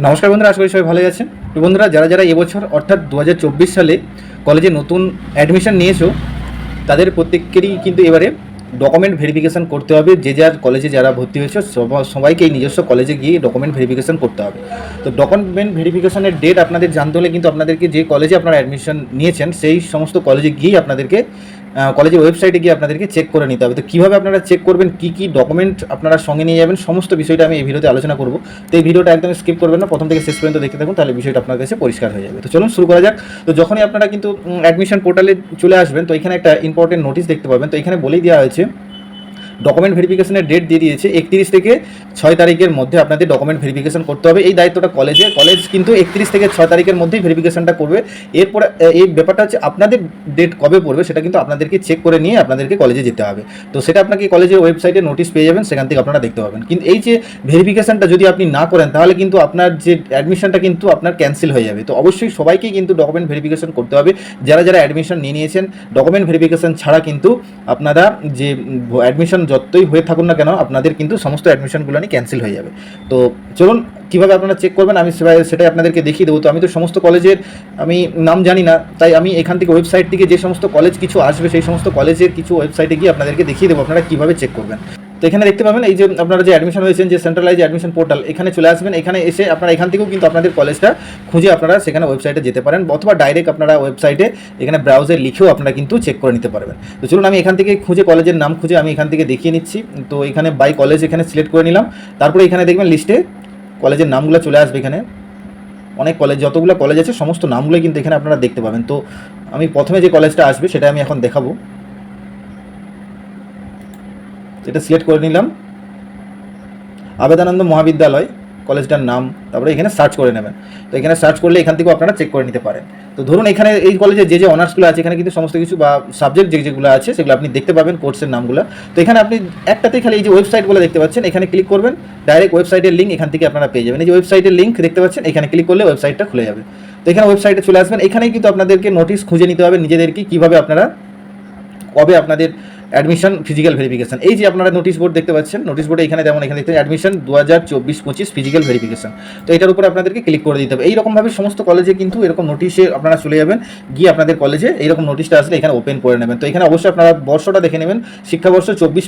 নমস্কার বন্ধুরা, আশা করি সবাই ভালো আছেন। তো বন্ধুরা, যারা যারা এবছর অর্থাৎ দু হাজার চব্বিশ সালে কলেজে নতুন অ্যাডমিশন নিয়েছো, তাদের প্রত্যেকেরই কিন্তু এবারে ডকুমেন্ট ভেরিফিকেশান করতে হবে। যে যার কলেজে যারা ভর্তি হয়েছে, সবা- সবাইকে এই নিজস্ব কলেজে গিয়ে ডকুমেন্ট ভেরিফিকেশান করতে হবে। তো ডকুমেন্ট ভেরিফিকেশানের ডেট আপনাদের জানতে হলে কিন্তু আপনাদেরকে যে কলেজে আপনারা অ্যাডমিশন নিয়েছেন, সেই সমস্ত কলেজে গিয়েই আপনাদেরকে কলেজের ওয়েবসাইটে গিয়ে আপনাদেরকে চেক করে নিতে হবে। তো কীভাবে আপনারা চেক করবেন, কী কী ডকুমেন্ট আপনারা সঙ্গে নিয়ে যাবেন, সমস্ত বিষয়টা আমি এই ভিডিওতে আলোচনা করব। তো এই ভিডিওটা একদম স্কিপ করবেন না, প্রথম থেকে শেষ পর্যন্ত দেখতে থাকুন, তাহলে বিষয়টা আপনার কাছে পরিষ্কার হয়ে যাবে। তো চলুন শুরু করা যাক। তো যখনই আপনারা কিন্তু অ্যাডমিশন পোর্টালে চলে আসবেন, তো এখানে একটা ইম্পর্টেন্ট নোটিশ দেখতে পাবেন। তো এখানে বলেই দেওয়া হয়েছে ডকুমেন্ট ভেরিফিকেশনের ডেট দিয়ে দিয়েছে, একত্রিশ থেকে ছয় তারিখের মধ্যে আপনাদের ডকুমেন্ট ভেরিফিকেশন করতে হবে। এই দায়িত্বটা কলেজে কলেজ কিন্তু একত্রিশ থেকে ছয় তারিখের মধ্যেই ভেরিফিকেশনটা করবে। এরপরে এই ব্যাপারটা হচ্ছে আপনাদের ডেট কবে পড়বে সেটা কিন্তু আপনাদেরকে চেক করে নিয়ে আপনাদেরকে কলেজে যেতে হবে। তো সেটা আপনাকে কলেজের ওয়েবসাইটে নোটিশ পেয়ে যাবেন, সেখান থেকে আপনারা দেখতে পাবেন। কিন্তু এই যে ভেরিফিকেশনটা যদি আপনি না করেন, তাহলে কিন্তু আপনার যে অ্যাডমিশনটা কিন্তু আপনার ক্যান্সেল হয়ে যাবে। তো অবশ্যই সবাইকেই কিন্তু ডকুমেন্ট ভেরিফিকেশন করতে হবে। যারা যারা অ্যাডমিশন নিয়ে নিয়েছেন ডকুমেন্ট ভেরিফিকেশন ছাড়া কিন্তু আপনারা যে অ্যাডমিশন যতই হয়ে থাকুন না কেন, আপনাদের কিন্তু সমস্ত অ্যাডমিশনগুলো নিয়ে ক্যান্সেল হয়ে যাবে। তো চলুন, কীভাবে আপনারা চেক করবেন? আমি সেটাই আপনাদেরকে দেখিয়ে দেবো। তো আমি তো সমস্ত কলেজের আমি নাম জানি না, তাই আমি এখান থেকে ওয়েবসাইট থেকে যে সমস্ত কলেজ কিছু আসবে, সেই সমস্ত কলেজের কিছু ওয়েবসাইটে গিয়ে আপনাদেরকে দেখিয়ে দেবো। আপনারা কীভাবে চেক করবেন? তো এখানে দেখতে পাবেন, এই যে আপনারা যে অ্যাডমিশন হয়েছেন যে সেন্ট্রালাইজ অ্যাডমিশন পোর্টাল এখানে চলে আসবেন। এখানে এসে আপনারা এখান থেকেও কিন্তু আপনাদের কলেজটা খুঁজে আপনারা সেখানে ওয়েবসাইটে যেতে পারেন অথবা ডাইরেক্ট আপনারা ওয়েবসাইটে এখানে ব্রাউজার লিখেও আপনারা কিন্তু চেক করে নিতে পারবেন। তো চলুন, আমি এখান থেকে খুঁজে কলেজের নাম খুঁজে আমি এখান থেকে দেখিয়ে নিচ্ছি। তো এখানে বাই কলেজ এখানে সিলেক্ট করে নিলাম। তারপরে এখানে দেখবেন লিস্টে কলেজের নামগুলো চলে আসবে এখানে। অনেক কলেজ যতগুলো কলেজ আছে, সমস্ত নামগুলো কিন্তু এখানে আপনারা দেখতে পাবেন। তো আমি প্রথমে যে কলেজটা আসবে, সেটা আমি এখন দেখাবো। এটা সিলেক্ট করে নিলাম। আবেদানন্দ মহাবিদ্যালয়, কলেজটার নাম, তারপরে এখানে সার্চ করে নেবেন। তো এখানে সার্চ করলে এখান থেকেও আপনারা চেক করে নিতে পারেন। তো ধরুন এখানে এই কলেজে যে যে অনার্সগুলো আছে, এখানে কিন্তু সমস্ত কিছু বা সাবজেক্ট যে যেগুলো আছে, সেগুলো আপনি দেখতে পাবেন কোর্সের নামগুলো। তো এখানে আপনি একটাতেই খালি এই যে ওয়েবসাইটগুলো দেখতে পাচ্ছেন, এখানে ক্লিক করবেন ডাইরেক্ট ওয়েবসাইটের লিঙ্ক এখান থেকে আপনারা পেয়ে যাবেন। এই যে ওয়েবসাইটের লিঙ্ক দেখতে পাচ্ছেন, এখানে ক্লিক করলে ওয়েবসাইটটা খুলে যাবে। তো এখানে ওয়েবসাইটে চলে আসবেন। এখানেই কিন্তু আপনাদেরকে নোটিশ খুঁজে নিতে হবে, নিজেদেরকে কীভাবে আপনারা কবে আপনাদের অ্যাডমিশন ফিজিক্যাল ভেরিফিকেশন এই যে আপনারা নোটিশ বোর্ড দেখতে পাচ্ছেন নোটিশ বোর্ডে এখানে যেমন এখানে দেখতে অ্যাডমিশন দু হাজার চব্বিশ পঁচিশ ফিজিক্যাল ভেরিফিকেশন তো এটার উপরে আপনাদেরকে ক্লিক করে দিতে হবে। এইরকমভাবে সমস্ত কলেজে কিন্তু এরকম নোটিশে আপনারা চলে যাবেন, গিয়ে আপনাদের কলেজে এইরকম নোটিশটা আসলে এখানে ওপেন করে নেবেন। তো এখানে অবশ্যই আপনারা বর্ষটা দেখে নেবেন। শিক্ষাবর্ষ চব্বিশ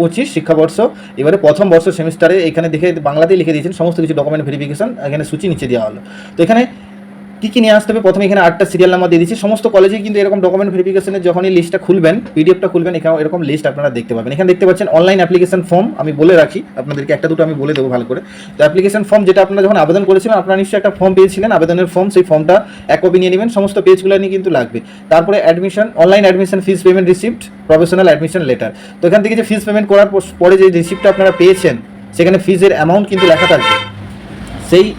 পঁচিশ শিক্ষাবর্ষ, এবারে প্রথম বর্ষ সেমিস্টারে এখানে দেখে বাংলাতেই লিখে দিয়েছেন, সমস্ত কিছু ডকুমেন্ট ভেরিফিকেশন এখানে সূচি নিচে দেওয়া হলো। তো এখানে কী কী নিয়ে আসতে হবে? প্রথমে এখানে আটটা সিরিয়াল নাম্বার দিয়ে দিচ্ছি। সমস্ত কলেজে কিন্তু এরকম ডকুমেন্ট ভেরিফিকেশনের যখনই লিস্টটা খুলবেন পিডিএফটা খুলবেন, এখানে এরকম লিস্ট আপনারা দেখতে পাবেন। এখানে দেখতে পাচ্ছেন অনলাইন অ্যাপ্লিকেশন ফর্ম আমি বলে রাখি, আপনাদেরকে একটা দুটো আমি বলে দেবো ভালো করে। তো অ্যাপ্লিকেশন ফর্ম যেটা আপনারা যখন আবেদন করেছিলেন, আপনারা নিশ্চয়ই একটা ফর্ম পেয়েছিলেন, আবেদনের ফর্ম সেই ফর্মটা এক কপি নিয়ে নেবেন। সমস্ত পেজগুলো নিয়ে কিন্তু লাগবে। তারপরে admission online admission fees payment receipt professional admission letter তো এখান থেকে যে ফিস পেমেন্ট করার পর- যে রিসিপ্টটা আপনারা পেয়েছেন, সেখানে ফিজের অ্যামাউন্ট কিন্তু লেখা থাকবে। সেই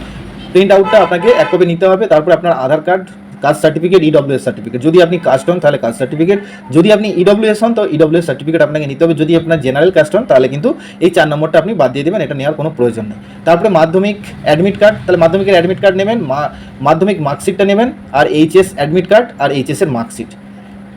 প্রিন্ট আউটটা আপনাকে এক কপি নিতে হবে, তারপরে আপনার Aadhaar card caste certificate EWS certificate যদি আপনি কাস্ট হন তাহলে কাস্ট সার্টিফিকেট যদি আপনি ইডব্লিউএস হন, তো ইডব্লিউএস সার্টিফিকেট আপনাকে নিতে হবে। যদি আপনার জেনারেল কাস্ট হন, তাহলে কিন্তু এই চার নম্বরটা আপনি বাদ দিয়ে দেবেন, এটা নেওয়ার কোনো প্রয়োজন নেই। তারপরে মাধ্যমিক অ্যাডমিট কার্ড তাহলে মাধ্যমিকের অ্যাডমিট কার্ড নেবেন মাধ্যমিক মার্কশিটটা নেবেন, আর এইচএস অ্যাডমিট কার্ড আর এইচএস এর মার্কশিট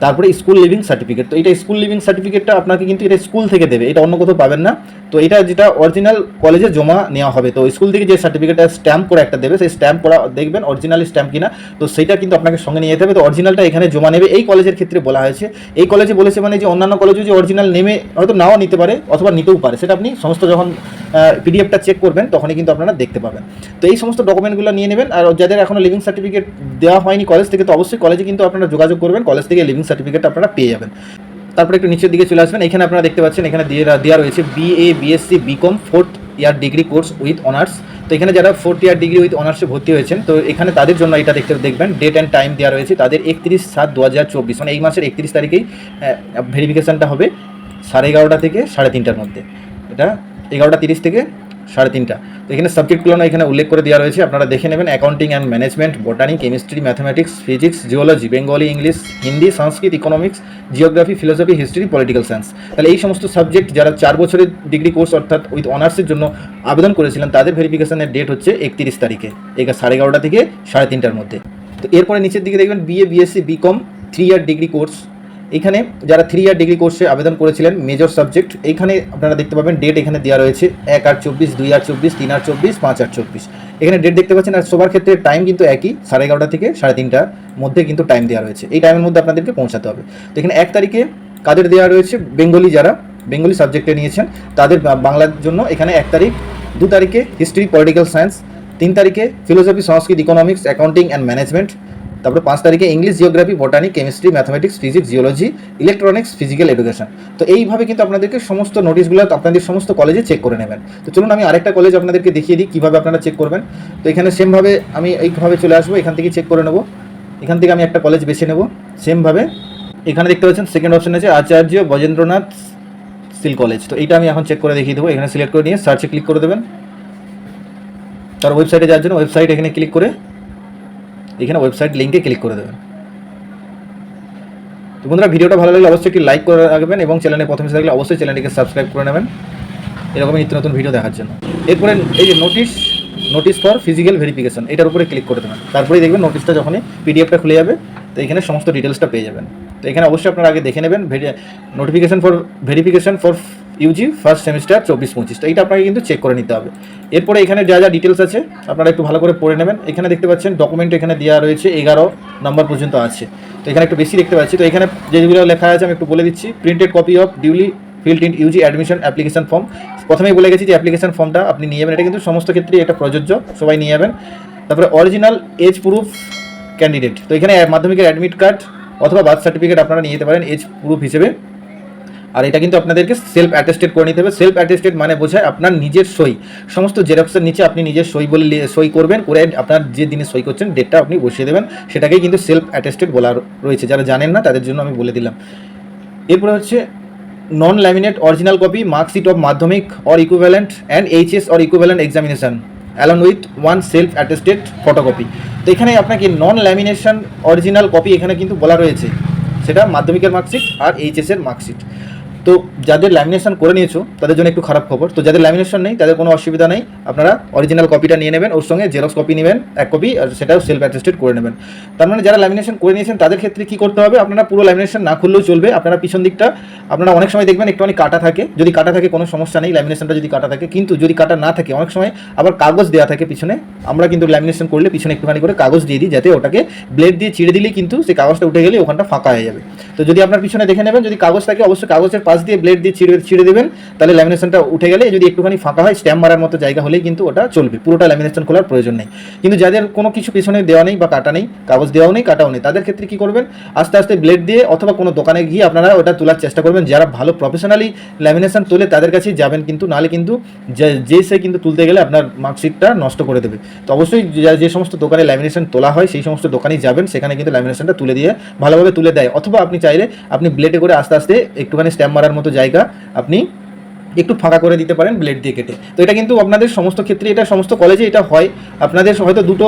তারপরে স্কুল লিভিং সার্টিফিকেট তো এটা স্কুল লিভিং সার্টিফিকেটটা আপনাকে কিন্তু এটা স্কুল থেকে দেবে, এটা অন্য কোথাও পাবেন না। তো এটা যেটা অরিজিনাল কলেজে জমা নেওয়া হবে। তো স্কুল থেকে যে সার্টিফিকেটটা স্ট্যাম্প করে একটা দেবে, সেই স্ট্যাম্প করা দেখবেন অরিজিনাল স্ট্যাম্প কিনা। তো সেটা কিন্তু আপনাকে সঙ্গে নিয়ে যেতে হবে। তো অরিজিনালটা এখানে জমা নেবে। এই কলেজের ক্ষেত্রে বলা হয়েছে। এই কলেজে বলেছে মানে যে অন্যান্য কলেজে যে অরিজিনাল নেমে হয়তো নাও নিতে পারে অথবা নিতেও পারে। সেটা আপনি সমস্ত যখন পিডিএফটা চেক করবেন, তখনই কিন্তু আপনারা দেখতে পাবেন। তো এই সমস্ত ডকুমেন্টগুলো নিয়ে নেবেন। আর যাদের এখনও লিভিং সার্টিফিকেট দেওয়া হয়নি কলেজ থেকে, তো অবশ্যই কলেজে কিন্তু আপনারা যোগাযোগ করবেন। কলেজ থেকে লিভিং সার্টিফিকেট আপনারা পেয়ে যাবেন। তারপরে একটু নিচের দিকে চলে আসবেন। এখানে আপনারা দেখতে পাচ্ছেন, এখানে দেওয়া রয়েছে BA BSc BCom fourth year degree course with honours তো এখানে যারা ফোর্থ ইয়ার ডিগ্রি উইথ অনার্সে ভর্তি হয়েছেন, তো এখানে তাদের জন্য এটা দেখতে, দেখবেন ডেট অ্যান্ড টাইম দেওয়া রয়েছে তাদের একত্রিশ সাত দু হাজার চব্বিশ। মানে এই মাসের একত্রিশ তারিখেই ভেরিফিকেশানটা হবে সাড়ে এগারোটা থেকে সাড়ে তিনটার মধ্যে। এটা এগারোটা তিরিশ থেকে সাড়ে তিনটা। এখানে সাবজেক্টগুলো না এখানে উল্লেখ করে দেওয়া রয়েছে। আপনারা দেখে নেবেন accounting and management botany chemistry mathematics physics geology Bengali English Hindi Sanskrit economics geography philosophy history political science তাহলে এই সমস্ত সাবজেক্ট যারা চার বছরের ডিগ্রি কোর্স অর্থাৎ উইথ অনার্সের জন্য আবেদন করেছিলেন, তাদের ভেরিফিকেশনের ডেট হচ্ছে একত্রিশ তারিখে এগা সাড়ে এগারোটা থেকে সাড়ে তিনটার মধ্যে। তো এরপরে নিচের দিকে দেখবেন BA BSc BCom three year degree course এখানে যারা থ্রি ইয়ার ডিগ্রি কোর্সে আবেদন করেছিলেন মেজর সাবজেক্ট এখানে আপনারা দেখতে পাবেন ডেট এখানে দেওয়া রয়েছে, এক আট চব্বিশ, দুই আট চব্বিশ, তিন আট চব্বিশ, পাঁচ আট চব্বিশ। এখানে ডেট দেখতে পাচ্ছেন, আর সবার ক্ষেত্রে টাইম কিন্তু একই, সাড়ে এগারোটা থেকে সাড়ে তিনটার মধ্যে কিন্তু টাইম দেওয়া রয়েছে। এই টাইমের মধ্যে আপনাদেরকে পৌঁছাতে হবে। তো এখানে এক তারিখে কাদের দেওয়া রয়েছে? বেঙ্গলি যারা, বেঙ্গলি সাবজেক্টে নিয়েছেন, তাদের বাংলার জন্য এখানে এক তারিখ, দু তারিখে হিস্ট্রি পলিটিক্যাল সায়েন্স তিন তারিখে philosophy Sanskrit economics accounting and management তারপরে পাঁচ তারিখে English geography botany chemistry mathematics physics geology electronics physical education তো এইভাবে কিন্তু আপনাদেরকে সমস্ত নোটিশগুলো আপনাদের সমস্ত কলেজে চেক করে নেবেন। তো চলুন আমি আরেকটা কলেজ আপনাদেরকে দেখিয়ে দিই, কীভাবে আপনারা চেক করবেন। তো এখানে সেমভাবে আমি এইভাবে চলে আসব, এখান থেকে চেক করে নেব। এখান থেকে আমি একটা কলেজ বেছে নেব সেমভাবে এখানে দেখতে পাচ্ছেন সেকেন্ড অপশন আছে আচার্য বজেন্দ্রনাথ সিল কলেজ তো এইটা আমি এখন চেক করে দেখিয়ে দেবো, এখানে সিলেক্ট করে নিয়ে সার্চে ক্লিক করে দেবেন। তার ওয়েবসাইটে যাওয়ার জন্য ওয়েবসাইট এখানে ক্লিক করে এখানে ওয়েবসাইট লিঙ্কে ক্লিক করে দেবেন। তো বন্ধুরা, ভিডিওটা ভালো লাগলে অবশ্যই একটি লাইক করে রাখবেন এবং চ্যানেলে প্রথমে থাকলে অবশ্যই চ্যানেলটিকে সাবস্ক্রাইব করে নেবেন। এরকম নিত্য নতুন ভিডিও দেখার জন্য। এরপরে এই যে notice notice for physical verification এটার উপরে ক্লিক করে দেবেন। তারপরেই দেখবেন নোটিশটা যখনই পিডিএফটা খুলে যাবে, তো এখানে সমস্ত ডিটেলসটা পেয়ে যাবেন। তো এখানে অবশ্যই আপনারা আগে দেখে নেবেন notification for verification for UG first semester চব্বিশ পঁচিশ। এটা আপনাকে কিন্তু চেক করে নিতে হবে। এরপরে এখানে যা যা ডিটেলস আছে, আপনারা একটু ভালো করে পড়ে নেবেন। এখানে দেখতে পাচ্ছেন ডকুমেন্ট এখানে দেওয়া রয়েছে, এগারো নম্বর পর্যন্ত আছে। তো এখানে একটু বেশি দেখতে পাচ্ছি। তো এখানে যেগুলো লেখা আছে, আমি একটু বলে দিচ্ছি। Printed copy of duly filled in UG admission application form প্রথমেই বলে গেছি যে অ্যাপ্লিকেশন ফর্মটা আপনি নিয়ে যাবেন এটা কিন্তু সমস্ত ক্ষেত্রে এটা প্রযোজ্য। সবাই নিয়ে যাবেন তারপরে অরিজিনাল এজ প্রুফ ক্যান্ডিডেট তো এখানে মাধ্যমিকের অ্যাডমিট কার্ড অথবা বার্থ সার্টিফিকেট আপনারা নিয়ে যেতে পারেন এজ প্রুফ হিসেবে। আর এটা কিন্তু আপনাদেরকে সেলফ অ্যাটেস্টেড করে নিতে হবে। সেলফ অ্যাটেস্টেড মানে বোঝায় আপনার নিজের সই। সমস্ত জেরক্সের নিচে আপনি নিজের সই বলে সই করবেন, করে আপনার যে দিনে সই করছেন ডেটটা আপনি বসিয়ে দেবেন। সেটাকেই কিন্তু সেলফ অ্যাটেস্টেড বলা রয়েছে। যারা জানেন না, তাদের জন্য আমি বলে দিলাম। এরপরে হচ্ছে non laminate original copy marksheet of Madhyamik or equivalent and HS or equivalent examination along with one self attested photocopy তো এখানে আপনাকে নন ল্যামিনেশন অরিজিনাল কপি এখানে কিন্তু বলা রয়েছে। সেটা মাধ্যমিকের মার্কশিট আর এইচএসের মার্কশিট তো যাদের ল্যামিনেশন করে নিয়েছো, তাদের জন্য একটু খারাপ খবর। তো যাদের ল্যামিনেশন নেই, তাদের কোনো অসুবিধা নেই। আপনারা অরিজিনাল কপিটা নিয়ে নেবেন, ওর সঙ্গে জেরক্স কপি নেবেন, এক কপি আর সেটাও সেলফ অ্যাটেস্টেড করে নেবেন। তার মানে যারা ল্যামিনেশন করে নিয়েছেন, তাদের ক্ষেত্রে কী করতে হবে? আপনারা পুরো ল্যামিনেশন না খুললেও চলবে। আপনারা পিছন দিকটা, আপনারা অনেক সময় দেখবেন একটুখানি কাটা থাকে। যদি কাটা থাকে, কোনো সমস্যা নেই। ল্যামিনেশনটা যদি কাটা থাকে, কিন্তু যদি কাটা না থাকে, অনেক সময় আবার কাগজ দেওয়া থাকে পিছনে। আমরা কিন্তু ল্যামিনেশন করলে পিছনে একটুখানি করে কাগজ দিয়ে দিই, যাতে ওটাকে ব্লেড দিয়ে চিড়ে দিলেই কিন্তু সেই কাগজটা উঠে গেলে ওখানটা ফাঁকা হয়ে যাবে। তো যদি আপনার পিছনে দেখে নেবেন, যদি কাগজ থাকে, অবশ্যই কাগজের পাশ দিয়ে ব্লেড দিয়ে ছিঁড়ে ছিঁড়ে দেবেন, তাহলে ল্যামিনেশনটা উঠে গেলে যদি একটুখানি ফাঁকা হয় স্ট্যাম্প মারার মতো জায়গা হলেই কিন্তু ওটা চলবে। পুরোটা ল্যামিনেশন খোলার প্রয়োজন নেই। কিন্তু যাদের কোনো কিছু পিছনে দেওয়া নেই বা কাটা নেই, কাগজ দেওয়াও নেই, কাটাও নেই, তাদের ক্ষেত্রে কী করবেন? আস্তে আস্তে ব্লেড দিয়ে অথবা কোনো দোকানে গিয়ে আপনারা ওটা তোলার চেষ্টা করবেন। যারা ভালো প্রফেশনালি ল্যামিনেশন তোলে, তাদের কাছেই যাবেন কিন্তু, নাহলে কিন্তু যে- সে কিন্তু তুলতে গেলে আপনার মার্কশিটটা নষ্ট করে দেবে। তো অবশ্যই যে- যে সমস্ত দোকানে ল্যামিনেশন তোলা হয়, সেই সমস্ত দোকানেই যাবেন, সেখানে কিন্তু ল্যামিনেশনটা তুলে দিয়ে ভালোভাবে তুলে দেয়। অথবা আপনি চাইলে আপনি ব্লেডে করে আস্তে আস্তে একটুখানি স্ট্যাম্প মারার মতো জায়গা আপনি একটু ফাঁকা করে দিতে পারেন ব্লেড দিয়ে কেটে। তো এটা কিন্তু আপনাদের সমস্ত ক্ষেত্রে এটা সমস্ত কলেজে এটা হয়। আপনাদের হয়তো দুটো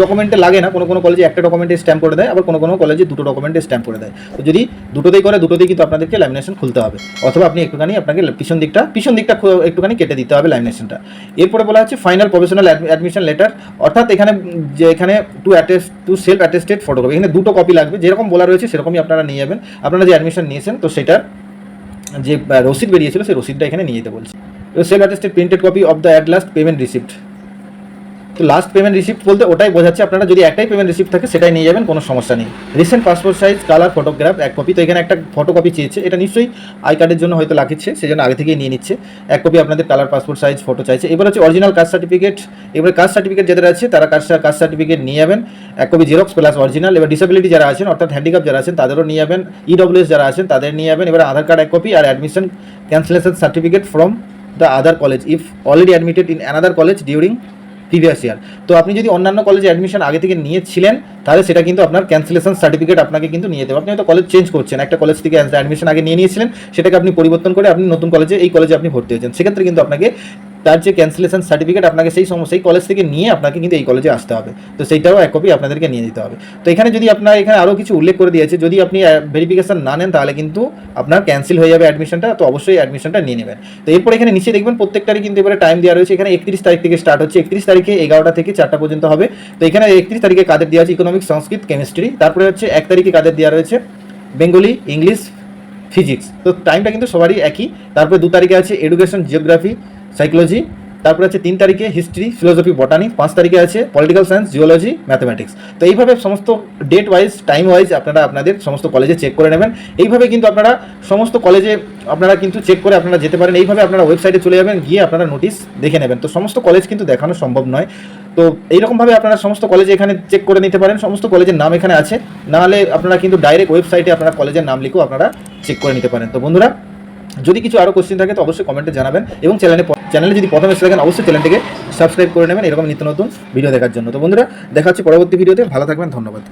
ডকুমেন্টে লাগে না, কোনো কোনো কলেজে একটা ডকুমেন্টে স্ট্যাম্প করে দেয়, আবার কোনো কোনো কলেজে দুটো ডকুমেন্টে স্ট্যাম্প করে দেয়। তো যদি দুটোতেই করে, দুটোতেই কিন্তু আপনাদেরকে ল্যামিনেশন খুলতে হবে। অথবা আপনি একটুখানি আপনাকে পিছন দিকটা পিছন দিকটা একটুখানি কেটে দিতে হবে ল্যামিনেশনটা এরপরে বলা হচ্ছে ফাইনাল প্রফেশনাল অ্যাডমিশন লেটার অর্থাৎ এখানে, যে এখানে two attest two self attested photocopy এখানে দুটো কপি লাগবে, যেরকম বলা রয়েছে সেরকমই আপনারা নিয়ে যাবেন। আপনারা যে অ্যাডমিশন নিয়েছেন, তো সেটার যে রসিদ বেরিয়েছিল, সেই রসিদটা এখানে নিয়ে যেতে বলছে। Self attested printed copy of the at last payment receipt তো লাস্ট পেমেন্ট রিসিপ্ট বলতে ওটাই বোঝাচ্ছে আপনারা, যদি একটাই পেমেন্ট রিসিপ্ট থাকে, সেটাই নিয়ে যাবেন, কোনো সমস্যা নেই। Recent passport size colour photograph এক কপি তো এখানে একটা ফটোকপি চেয়েছে। এটা নিশ্চয়ই আই কার্ডের জন্য হয়তো লাগিচ্ছে, সেজন্য আগে থেকেই নিয়ে নিচ্ছে। এক কপি আপনাদের কালার পাসপোর্ট সাইজ ফটো চাইছে। এবার হচ্ছে অরিজিনাল কাস্ট সার্টিফিকেট এবার কাস্ট সার্টিফিকেট যাদের আছে, তারা কাস্ট কাস্ট সার্টিফিকেট নিয়ে যাবেন। এক কপি জেরক্স প্লাস অরিজিনাল এবার ডিসেবিলিটি যারা আছেন, অর্থাৎ হ্যান্ডিক্যাপ যারা আছেন, তাদেরও নিয়ে যাবেন। ইডব্লিউএস যারা আছেন, তাদের নিয়ে যাবেন। এবার আধার কার্ড এক copy R admission cancellation certificate from the other college if already admitted in another college during previous year তো আপনি যদি অন্যান্য কলেজে অ্যাডমিশন আগে থেকে নিয়েছিলেন, তাহলে সেটা কিন্তু আপনার ক্যান্সেলেশন সার্টিফিকেট আপনাকে কিন্তু নিয়ে দেবে আপনি হয়তো কলেজ চেঞ্জ করছেন, একটা কলেজ থেকে অ্যাডমিশন আগে নিয়ে নিয়েছিলেন, সেটাকে আপনি পরিবর্তন করে আপনি নতুন কলেজে এই কলেজে আপনি ভর্তি হয়েছেন। সেক্ষেত্রে কিন্তু আপনাকে তার যে ক্যান্সেলেশন সার্টিফিকেট আপনাকে সেই সময় সেই কলেজ থেকে নিয়ে আপনাকে কিন্তু এই কলেজে আসতে হবে। তো সেইটাও এক কপি আপনাদেরকে নিয়ে দিতে হবে। তো এখানে যদি আপনার এখানে আরও কিছু উল্লেখ করে দিয়েছে, যদি আপনি ভেরিফিকেশন না নেন, তাহলে কিন্তু আপনার ক্যান্সেল হয়ে যাবে অ্যাডমিশনটা তো অবশ্যই অ্যাডমিশনটা নিয়ে নেবেন। তো এরপর এখানে নিচে দেখবেন প্রত্যেকটারই কিন্তু এবারে টাইম দেওয়া রয়েছে। এখানে একত্রিশ তারিখ থেকে স্টার্ট হচ্ছে। একত্রিশ তারিখে এগারোটা থেকে চারটা পর্যন্ত হবে। তো এখানে একত্রিশ তারিখে কাদের দেওয়া আছে? ইকোনমিক্স সংস্কৃত কেমিস্ট্রি তারপরে হচ্ছে এক তারিখে কাদের দেওয়া রয়েছে? বেঙ্গলি, ইংলিশ ফিজিক্স তো টাইমটা কিন্তু সবারই একই। তারপরে দু তারিখে আছে এডুকেশন জিওগ্রাফি সাইকোলজি, তারপরে আছে তিন তারিখে হিস্ট্রি, ফিলোসফি বটানি পাঁচ তারিখে আছে পলিটিক্যাল সায়েন্স, জিওলজি, ম্যাথমেটিক্স। তো এইভাবে সমস্ত ডেট ওয়াইজ টাইম ওয়াইজ আপনারা আপনাদের সমস্ত কলেজে চেক করে নেবেন। এইভাবে কিন্তু আপনারা সমস্ত কলেজে আপনারা কিন্তু চেক করে আপনারা যেতে পারেন। এইভাবে আপনারা ওয়েবসাইটে চলে যাবেন, গিয়ে আপনারা নোটিশ দেখে নেবেন। তো সমস্ত কলেজ কিন্তু দেখানো সম্ভব নয়। তো এইরকমভাবে আপনারা সমস্ত কলেজে এখানে চেক করে নিতে পারেন। সমস্ত কলেজের নাম এখানে আছে। নাহলে আপনারা কিন্তু ডাইরেক্ট ওয়েবসাইটে আপনারা কলেজের নাম লিখেও আপনারা চেক করে নিতে পারেন। তো বন্ধুরা, যদি কিছু আরও কোশ্চেন থাকে তো অবশ্যই কমেন্টে জানাবেন এবং চ্যানেলে চ্যানেলে যদি প্রথমে এসে থাকেন, অবশ্যই চ্যানেলটিকে সাবস্ক্রাইব করে নেবেন। এরকম নিত্য নতুন ভিডিও দেখার জন্য। তো বন্ধুরা দেখা হচ্ছে পরবর্তী ভিডিওতে। ভালো থাকবেন, ধন্যবাদ।